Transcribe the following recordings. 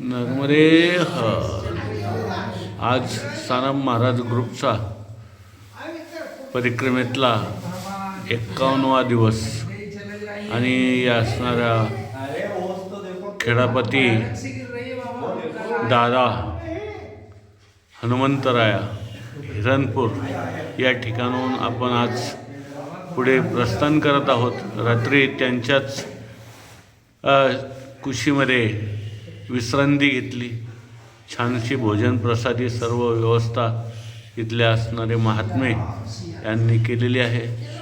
नर्मदे हर. आज सानप महाराज ग्रुपचा परिक्रमेतला एक्कावन्नवा दिवस. आणि या असणाऱ्या खेडापती दादा हनुमंतराया हिरणपूर या ठिकाणाहून आपण आज पुढे प्रस्थान करत आहोत. रात्री त्यांच्याच कुशीमध्ये विश्रांती घेतली. छानशी भोजन प्रसादी सर्व व्यवस्था इथल्या असणारे महात्मे यांनी केलेली आहे.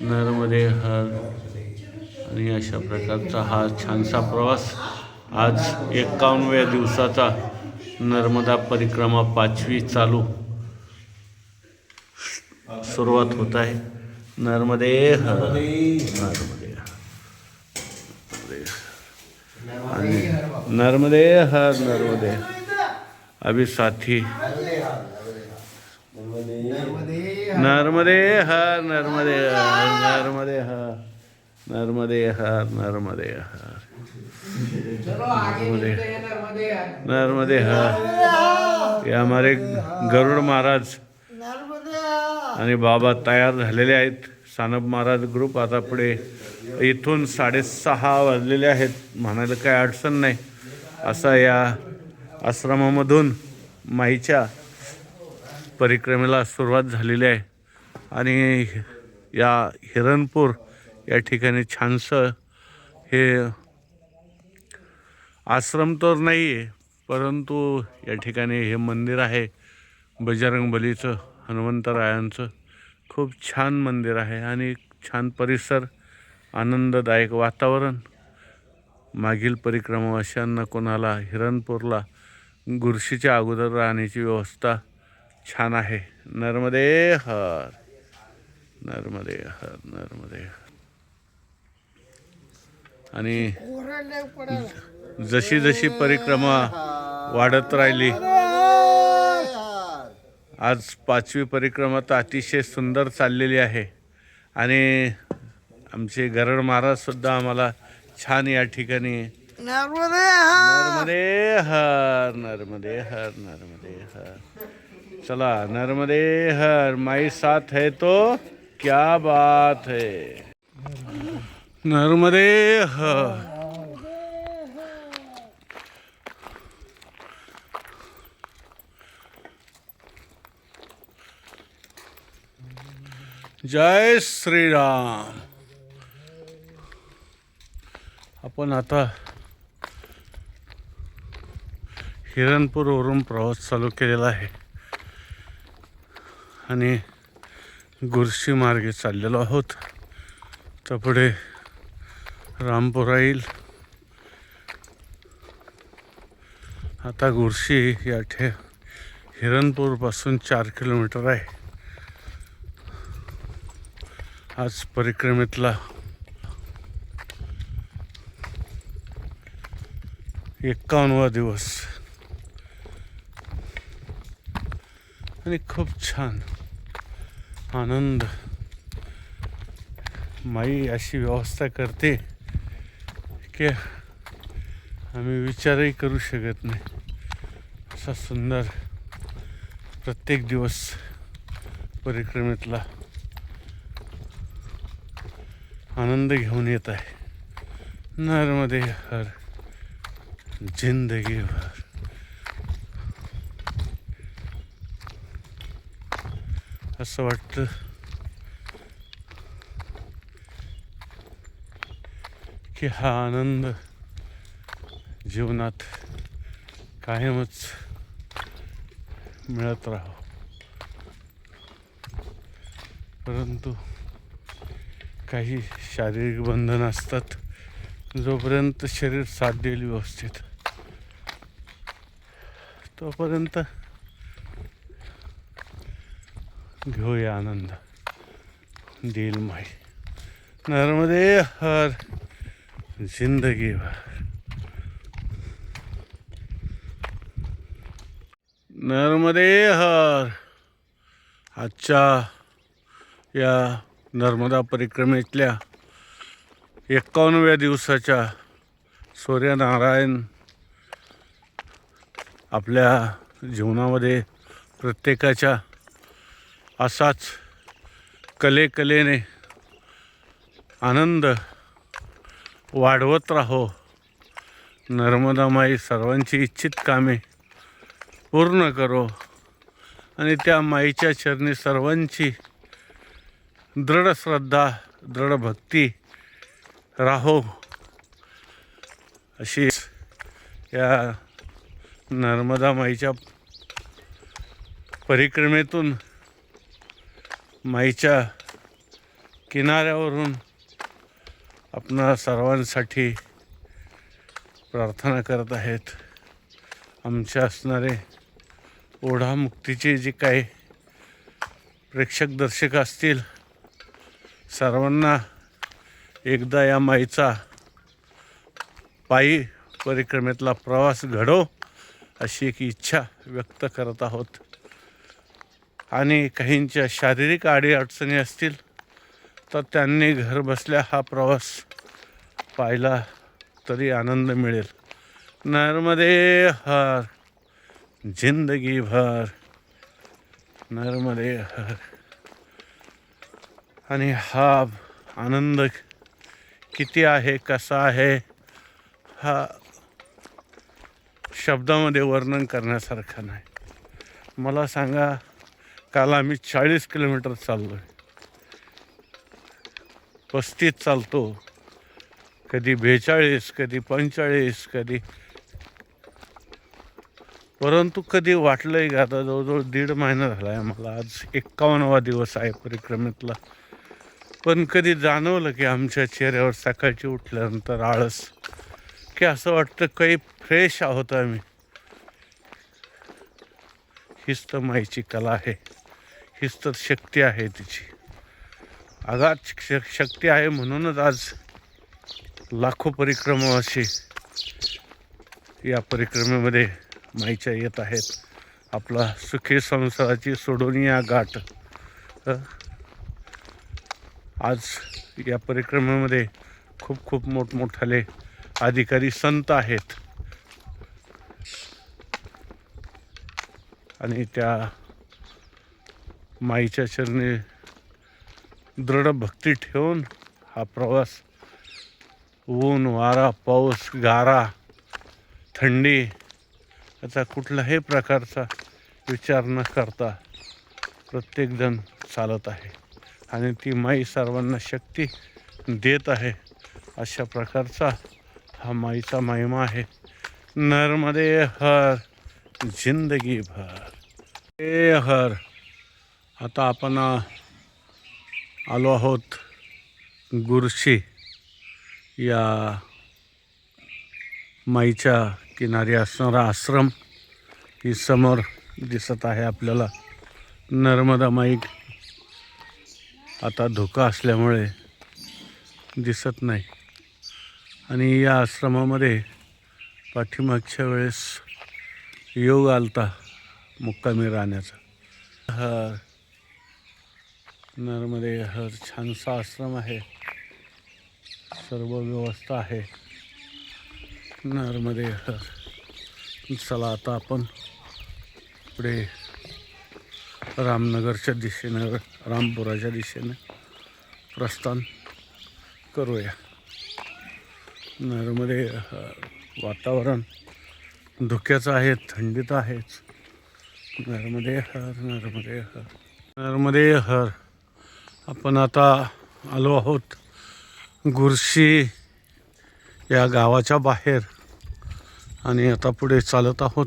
नरमध्ये हर. आणि अशा प्रकारचा हा छानसा प्रवास आज एक्कावन्नव्या दिवसाचा नर्मदा परिक्रमा पाचवी चालू सुरुवात होत आहे. नर्मदे हर. नर्मदे. आणि नर्मदे हर नर्मदे अभी साथी नर्मदे हर नर्मदे हर नर्मदे हर नर्मदे हर नर्मदे हर नर्मदे नर्मदे हर ये हमारे गरुड महाराज आणि बाबा तयार झालेले आहेत. सानप महाराज ग्रुप आता पुढे इथून साडेसहा वाजलेले आहेत. म्हणायला काही अडचण नाही. असा या आश्रमामधून माईच्या परिक्रमेला सुरुवात झालेली आहे. आणि या हिरणपूर या ठिकाणी छानसं हे आश्रम तर नाही आहे परंतु या ठिकाणी हे मंदिर आहे. बजरंग बलीचं हनुमंतरायांचं खूप छान मंदिर आहे आणि छान परिसर आनंददायक वातावरण. मागील परिक्रमावाशांना कोणाला हिरणपूरला गुरशीच्या अगोदर राहण्याची व्यवस्था छान आहे. नर्मदे हर नर्मदे हर नर्मदे हर. आणि जशी जशी परिक्रमा वाढत राहिली आज पाचवी परिक्रमा तर अतिशय सुंदर चाललेली आहे. आणि आमचे गरड महाराजसुद्धा आम्हाला छान या ठिकाणी. नर्मदे हर नर्मदे हर नर्मदे हर. चला नर्मदे हर. माई साथ है तो क्या बात है? नर्मदे हर. जय श्रीराम। आपण आता हिरणपूरवरून प्रवास चालू केलेला आहे. आणि गुरशी मार्गे चाललेलो आहोत. तर पुढे रामपुरा येईल. आता गुरशी या ठे हिरणपूरपासून चार किलोमीटर आहे. आज परिक्रमेतला एक्कावन्नवा दिवस. आणि खूप छान. आनंद. माई अशी व्यवस्था करते की आम्ही विचारही करू शकत नाही. असा सुंदर प्रत्येक दिवस परिक्रमेतला आनंद घेऊन येत आहे. नर्मदे हर. जिंदगी भर। असं वाटतं। की हा आनंद जीवनात कायमच मिळत राहो परंतु काही शारीरिक बंधन असतात जोपर्यंत शरीर साथ देईल व्यवस्थित। तोपर्यंत घेऊया आनंद. दिल माई. नर्मदे हर जिंदगी भर. नर्मदे हर. आजच्या या नर्मदा परिक्रमेतल्या एक्कावन्नव्या दिवसाच्या सूर्यनारायण आपल्या जीवनामध्ये प्रत्येकाच्या असाच कले कलेने आनंद वाढवत राहो. नर्मदामाई सर्वांची इच्छित कामे पूर्ण करो आणि त्या माईच्या चरणी सर्वांची दृढ श्रद्धा दृढ भक्ती राहो. अशी या नर्मदा माईच्या परिक्रमेतून माईच्या किनाऱ्यावरून आपणा सर्वांसाठी प्रार्थना करत आहेत. आमच्या असणारे ओढामुक्तीचे जे काही प्रेक्षक दर्शक असतील सर्वांना एकदा या माईचा पायी परिक्रमेतला प्रवास घडो. अशी एक इच्छा व्यक्त करत आहोत. आणि काहींच्या शारीरिक अडीअडचणी असतील तर त्यांनी घर बसल्या हा प्रवास पाहिला तरी आनंद मिळेल. नर्मदे हर जिंदगी भर नर्मदे हर आणि हा आनंद किती आहे कसा आहे हा शब्दामध्ये वर्णन करण्यासारखं नाही. मला सांगा काल आम्ही चाळीस किलोमीटर चाललो आहे पस्तीस चालतो. कधी बेचाळीस कधी पंचेचाळीस कधी परंतु कधी वाटलंही का आता जवळजवळ दीड महिना झाला आहे मला आज एक्कावन्नवा दिवस आहे परिक्रमेतला. पण कधी जाणवलं की आमच्या चेहऱ्यावर सकाळची उठल्यानंतर आळस की असं वाटतं काही फ्रेश आहोत आम्ही. हीच तर माईची कला आहे. हीच तर शक्ती आहे तिची. आगात श- शक्ती आहे म्हणूनच आज लाखो परिक्रमावासी या परिक्रमेमध्ये माईच्या येत आहेत. आपला सुखी संसाराची सोडून या गाठ आज या परिक्रमेमध्ये खूप खूप मोठमोठाले अधिकारी संत आहेत. आणि त्या माईच्या चरणी दृढ भक्ती ठेवून हा प्रवास ऊन वारा पाऊस गारा थंडी याचा कुठल्याही प्रकारचा विचार न करता प्रत्येकजण चालत आहे. आणि ती माई सर्वांना शक्ती देत आहे अशा प्रकारचा हा माईचा महिमा आहे नर्मदे हर जिंदगी भर। ए हर आता आपण आलो आहोत गुरशी या माईच्या किनारी असणारा आश्रम. ही समोर दिसत आहे आपल्याला नर्मदा माई. आता धोका असल्यामुळे दिसत नाही. आणि या आश्रमामध्ये पाठीमागच्या वेळेस योग आलता मुक्कामी राहण्याचा. हर नर्मदे हर छानसा आश्रम आहे. सर्व व्यवस्था आहे. नर्मदे हर चला आता आपण पुढे रामनगरच्या दिशेनं रामपुराच्या दिशेनं प्रस्थान करूया. नर्मदे हर वातावरण धुक्याचं आहे थंडीत आहेच. नर्मदे हर नर्मदे हर. नर्मदे हर. आपण आता आलो आहोत गुरशी या गावाच्या बाहेर. आणि आता पुढे चालत आहोत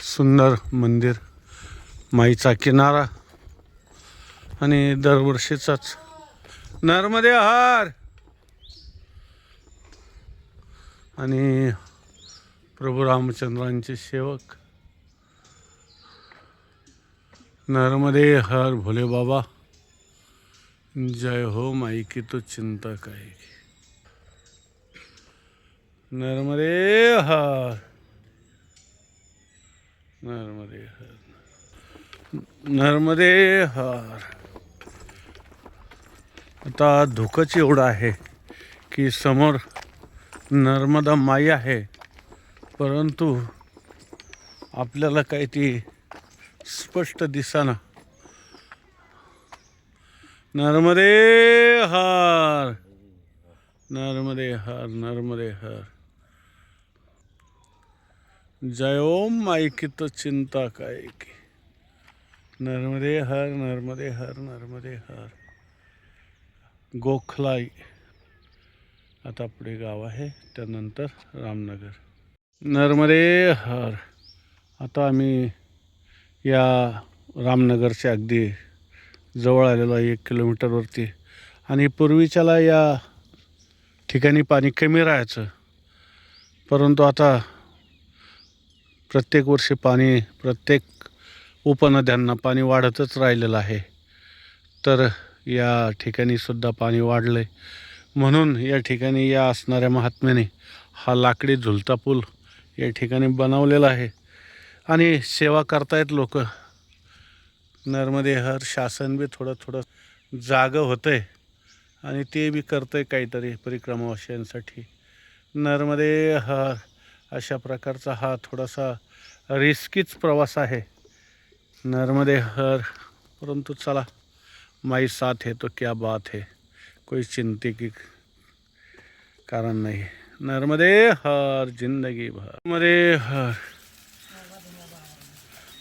सुंदर मंदिर माईचा किनारा. आणि दरवर्षीचाच. नर्मदे हार! आणि प्रभू रामचंद्रांचे सेवक. नर्मदे हर भोले बाबा जय हो माई की तो चिंता काय नर्मदे हर नर्मदे हर नर्मदे हर. आता धोकंच एवढं आहे की समोर नर्मदा माई आहे. परंतु आपल्याला काही ती स्पष्ट दिसाना. नर्मदे हार. नर्मदे हर नर्मदे हर. जय ओम माई की तो चिंता काय की नर्मदे हर नर्मदे हर नर्मदे हर. गोखलाई. आता पुढे गाव आहे त्यानंतर रामनगर. नर्मदे हर. आता आम्ही या रामनगरच्या अगदी जवळ आलेलो आहे एक किलोमीटरवरती आणि पूर्वीच्याला या ठिकाणी पाणी कमी राहायचं. परंतु आता प्रत्येक वर्षी पाणी प्रत्येक उपनद्यांना पाणी वाढतच राहिलेलं आहे. तर या ठिकाणीसुद्धा पाणी वाढलं आहे म्हणून या ठिकाणी या असणाऱ्या महात्म्याने हा लाकडी झुलता पूल या ठिकाणी बनवलेला आहे. आणि सेवा करतायत लोक. नर्मदे हर शासन बी थोडं थोडं जागं होतं आहे आणि ते बी करतं आहे काहीतरी परिक्रमावासियांसाठी नर्मदे हर अशा प्रकारचा हा थोडासा रिस्कीच प्रवास आहे. नर्मदे हर परंतु चला माई साथ है तो क्या बात है. कोई चिंते की कारण नाही। नर्मदे हर जिंदगी भर। नर्मदे हर।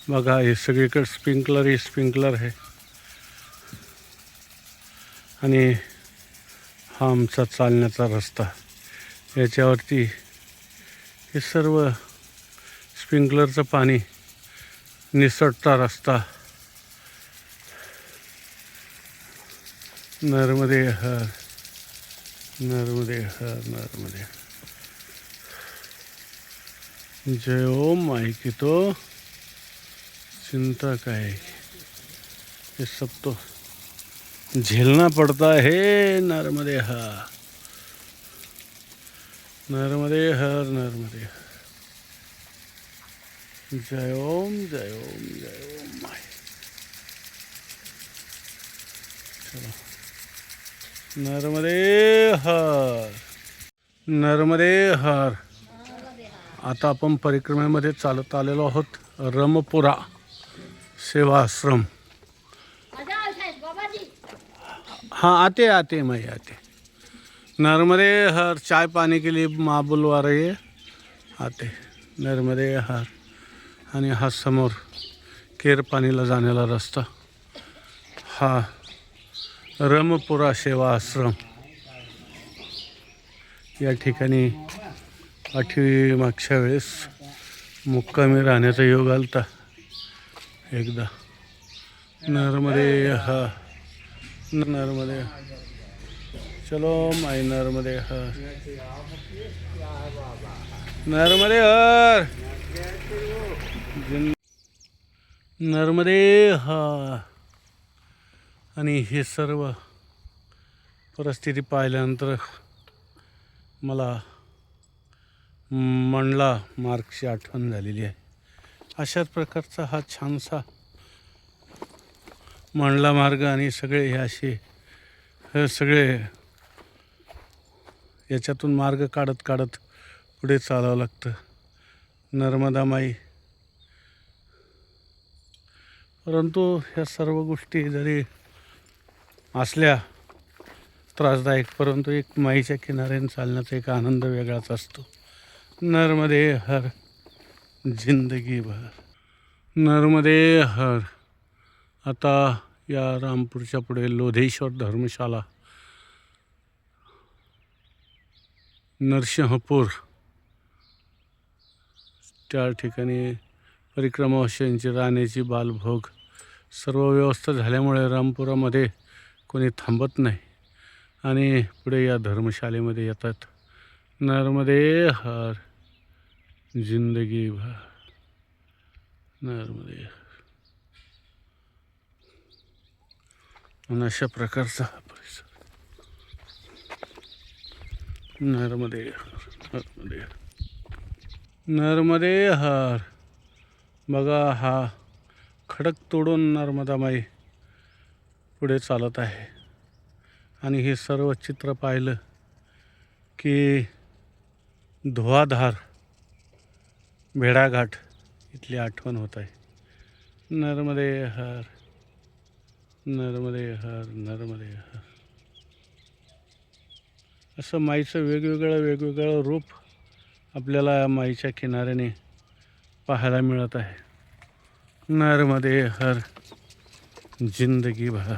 बघा हे सगळीकडे स्प्रिंकलर ही स्प्रिंकलर आहे आणि हा आमचा चालण्याचा रस्ता। याच्यावरती हे सर्व स्प्रिंकलरचं पाणी निसटता रस्ता। नर्मदे हर नर्मदे हर नर्मदे। जय ओम माई तो चिंता का है। ये सब तो झेलना पड़ता है नर्मदे हर। नर्मदे हर नर्मदे हर। जय ओम जय ओम जय ओम माई। चलो। नर्मदे हर. नर्मदे हर. आता आपण परिक्रमेमध्ये चालत आलेलो आहोत रमपुरा सेवाश्रम. हां आते आते मैं आते. नर्मदे हर चाय पाणी के लिए माँ बुलवा रही है आते नर्मदे हर. आणि हा समोर केर पाणीला जाण्याला रस्ता. हा. रमपुरा सेवा आश्रम. या ठिकाणी आठवी मागच्या वेळेस मुक्कामी राहण्याचा योग आलता. एकदा नर्मदे हा नर्मदे चलो माय नर्मदे हर नर्मदे हर नर्मदे हा आणि हे सर्व परिस्थिती पाहिल्यानंतर मला मंडला मार्गची आठवण झालेली आहे. अशाच प्रकारचा हा छानसा मंडला मार्ग आणि सगळे हे असे हे सगळे याच्यातून मार्ग काढत काढत पुढे चालावं लागतं. नर्मदा माई. परंतु ह्या सर्व गोष्टी जरी असल्या त्रासदायक परंतु एक माईच्या किनाऱ्याने चालण्याचा एक आनंद वेगळाच असतो. नर्मदे हर जिंदगी भर नर्मदे हर आता या रामपूरच्या पुढे लोधेश्वर धर्मशाला. नरसिंहपूर. त्या ठिकाणी परिक्रमावासियांची राहण्याची बालभोग सर्व व्यवस्था झाल्यामुळे रामपुरामध्ये कोणी थांबत नाही. आणि पुढे या धर्मशालेमध्ये येतात. नर्मदे हर जिंदगी भर. नर्मदे हर. अशा प्रकारचा हा परिसर. नर्मदे हर नर्मदे हर. नर्मदे हर. बघा हा खडक तोडून नर्मदामाई पुढे चालत आहे. आणि हे सर्व चित्र पाहिलं की धुवाधार भेडाघाट इथली आठवण होत आहे. नर्मदे हर नर्मदे हर नर्मदे हर. असं माईचं वेगवेगळं वेगवेगळं रूप आपल्याला माईच्या किनाऱ्याने पाहायला मिळत आहे. नर्मदे हर. जिंदगी भर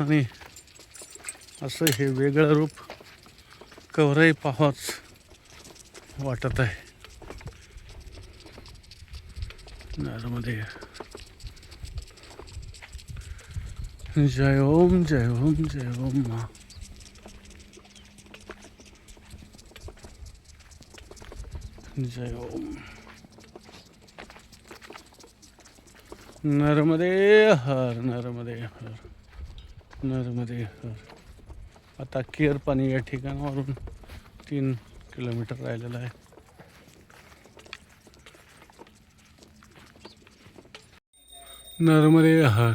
आणि असं हे वेगळं रूप कवरही पाहावंच वाटत आहे. नर्मदे. जय ओम जय ओम जय ओम मा. जय ओम. नर्मदे हर नर्मदे हर नर्मदे हर. आता केर पाणी या ठिकाणावरून तीन किलोमीटर राहिलेलं आहे. नर्मदे हर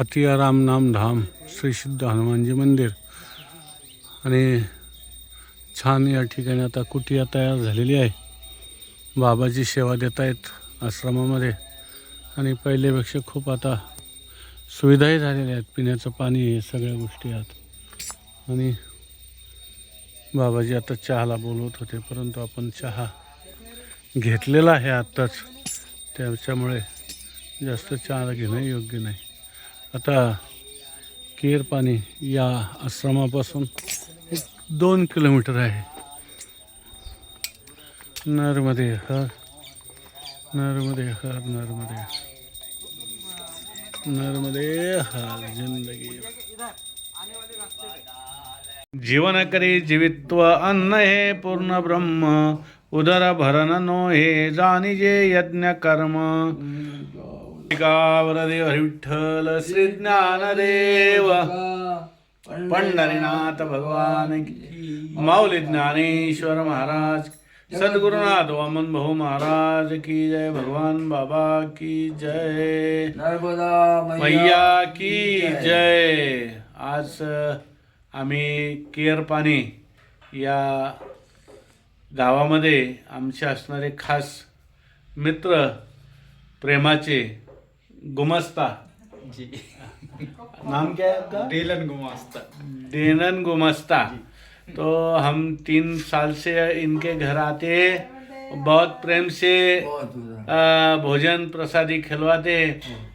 हतियाराम नाम धाम श्री सिद्ध हनुमानजी मंदिर. आणि छान या ठिकाणी आता कुटिया तयार झालेली आहे. बाबाची सेवा देत आहेत आश्रमामध्ये. आणि पहिल्यापेक्षा खूप आता सुविधाही झालेल्या आहेत. पिण्याचं पाणी हे सगळ्या गोष्टी आहेत. आणि बाबाजी आता चहाला बोलवत होते परंतु आपण चहा घेतलेला आहे आत्ताच. त्याच्यामुळे जास्त चहा घेणं योग्य नाही. आता केर पाणी या आश्रमापासून एक दोन किलोमीटर आहे. नर्मदे हर नर्मदे हर नर्मदे नर्मदे हर जिंदगी। जीवन करी जीवित्व अन्न हे पूर्ण ब्रह्म उदर भरण नो हे जाणीजे यज्ञ कर्म। वरदेव विठ्ठल श्री ज्ञानदेव। पंढरीनाथ भगवान माऊली ज्ञानेश्वर महाराज सद्गुरुनाथ वामन भाऊ महाराज की जय भगवान बाबा की जय। नर्मदा मैया की जय। आज आम्ही केअर पाणी या गावामध्ये आमचे असणारे खास मित्र प्रेमाचे गुमस्ता. जी. नाम क्या है आपका? डेलन गुमास्ता. डेनन गुमस्ता. तो हम तीन साल से इनके घर आते हैं। बहुत प्रेम से भोजन प्रसादी खिलवाते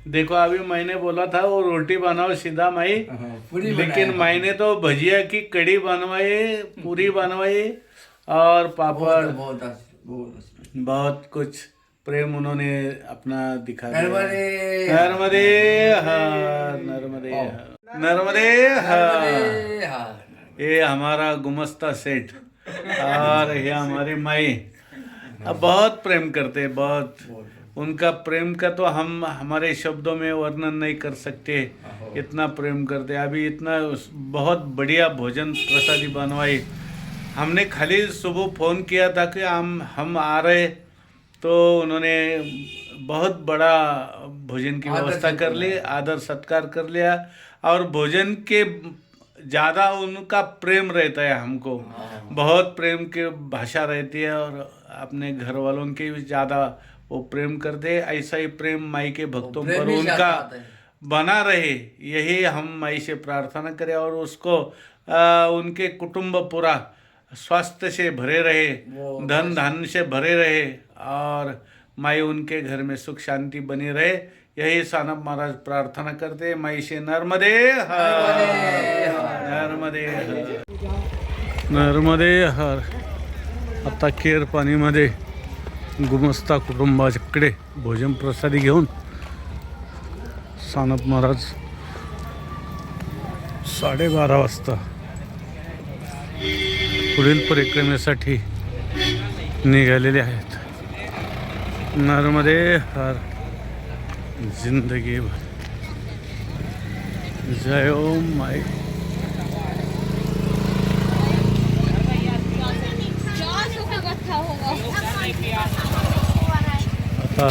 देखो अभी मैंने बोला था वो रोटी बनाओ सीधा माई। हाँ, लेकिन मैंने तो भजिया की कड़ी बनवाई पूरी बनवाई और पापड़। बहुत बहुत कुछ प्रेम उन्होंने अपना दिखा नर्मदे। नर्मदे हर नर्मदे। हर नर्मदे हार। ये हमारा गुमस्ता सेठ। और ये हमारी माई। अब बहुत प्रेम करते हैं बहुत। उनका प्रेम का तो हम हमारे शब्दों में वर्णन नहीं कर सकते इतना प्रेम करते अभी इतना बहुत बढ़िया भोजन प्रसादी बनवाई। हमने खाली सुबह फ़ोन किया था कि हम हम आ रहे तो उन्होंने बहुत बड़ा भोजन की व्यवस्था कर ली आदर सत्कार कर लिया। और भोजन के ज़्यादा उनका प्रेम रहता है हमको। बहुत प्रेम की भाषा रहती है और अपने घर वालों के भी ज़्यादा वो प्रेम करते हैं। ऐसा ही प्रेम माई के भक्तों पर उनका है। बना रहे यही हम माई से प्रार्थना करें और उसको आ, उनके कुटुंब पूरा स्वास्थ्य से भरे रहे धन धान से भरे रहे और माई उनके घर में सुख शांति बनी रहे। यही सानप महाराज प्रार्थना करते माई नर्मदे हर। नर्मदे हर। नर्मदे हर। आता केर पाणीमध्ये गुमस्ता कुटुंबाकडे भोजन प्रसादी घेऊन सानप महाराज साडेबारा वाजता पुढील परिक्रमेसाठी निघालेले आहेत. नर्मदे हर। जिंदगी भर जय ओम माई आता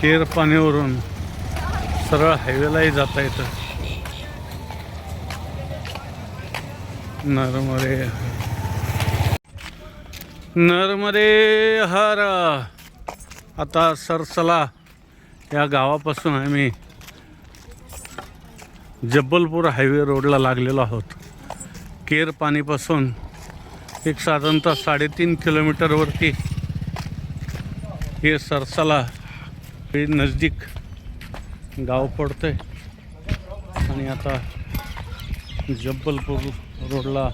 केर पाण्यावरून सरळ हायवेलाही जाता येतं. नर्मदे नरमरे हर. आता सरसला या गावापासून आम्ही जब्बलपूर हायवे रोडला लागलेलो आहोत. केर पाणीपासून एक साधारणतः साडेतीन किलोमीटरवरती हे सरसाला हे नजदीक गाव पडतंय. आणि आता जब्बलपूर रोडला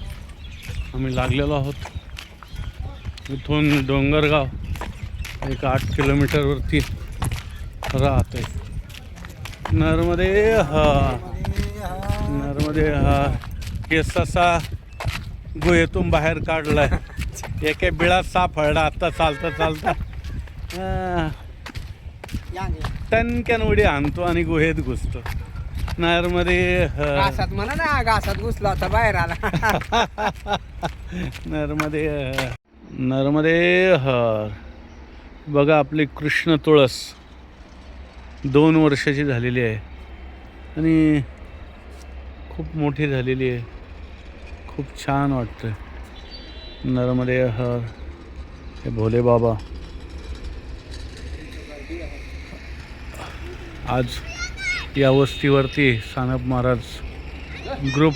आम्ही लागलेलो आहोत. इथून डोंगरगाव एक आठ किलोमीटरवरती राहते नर्मदे हा. नर्मदे हा. हे ससा गुहेतून बाहेर काढलाय. एके बिळात सापडला. आता चालता चालता. अं, टणक्यान उडी आणतो आणि गुहेत घुसतो. नर्मदे हा. घासात म्हणा ना घासात घुसला होता बाहेर आला. नर्मदे. नर्मदे हर बघा आपली कृष्ण तुळस. दोन वर्षाची झालेली आहे. आणि खूप मोठी झालेली आहे. खूप छान वाटतं नर्मदे हर हे भोले बाबा. आज या वस्तीवरती सानप महाराज ग्रुप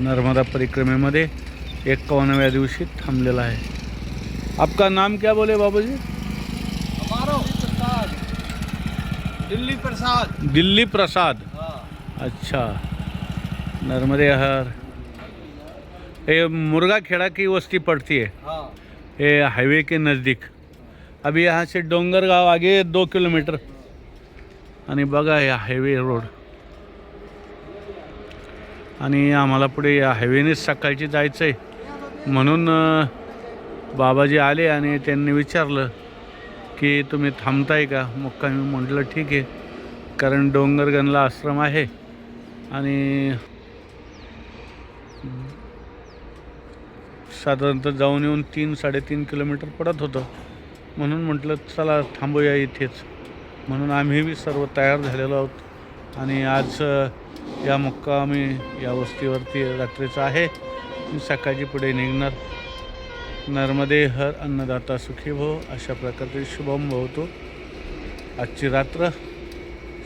नर्मदा परिक्रमेमध्ये एक्कावन्नव्या दिवशी थांबलेला आहे. आपका नाम क्या बोले बाबूजी? दिल्ली प्रसाद. दिल्ली प्रसाद. अच्छा. नर्मदे हर. ये मुर्गा खेड़ा की वस्ती पड़ती है. ये हाईवे के नज़दीक. अभी यहाँ से डोंगर गांव आगे दो किलोमीटर. आणि बघा या हायवे रोड. आणि आम्हाला पुढे या हायवेनेच सकाळची जायचं आहे म्हणून बाबाजी आले आणि त्यांनी विचारलं की तुम्ही थांबताय का? मुक्कामी म्हटलं ठीक आहे. कारण डोंगरगणला आश्रम आहे आणि साधारणतः जाऊन येऊन तीन साडेतीन किलोमीटर पडत होतं. म्हणून म्हटलं चला थांबूया इथेच. म्हणून आम्ही बी सर्व तयार झालेलो आहोत. आणि आज या मुक्कामी या वस्तीवरती रात्रीचं आहे. मी सकाळची पुढे निघणार. नर्मदे हर अन्नदाता सुखी भो अशा प्रकारचे शुभम भवतो. आजची रात्र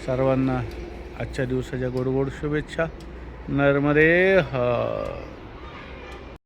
सर्वांना आजच्या दिवसाच्या गोड गोड शुभेच्छा. नर्मदे हर.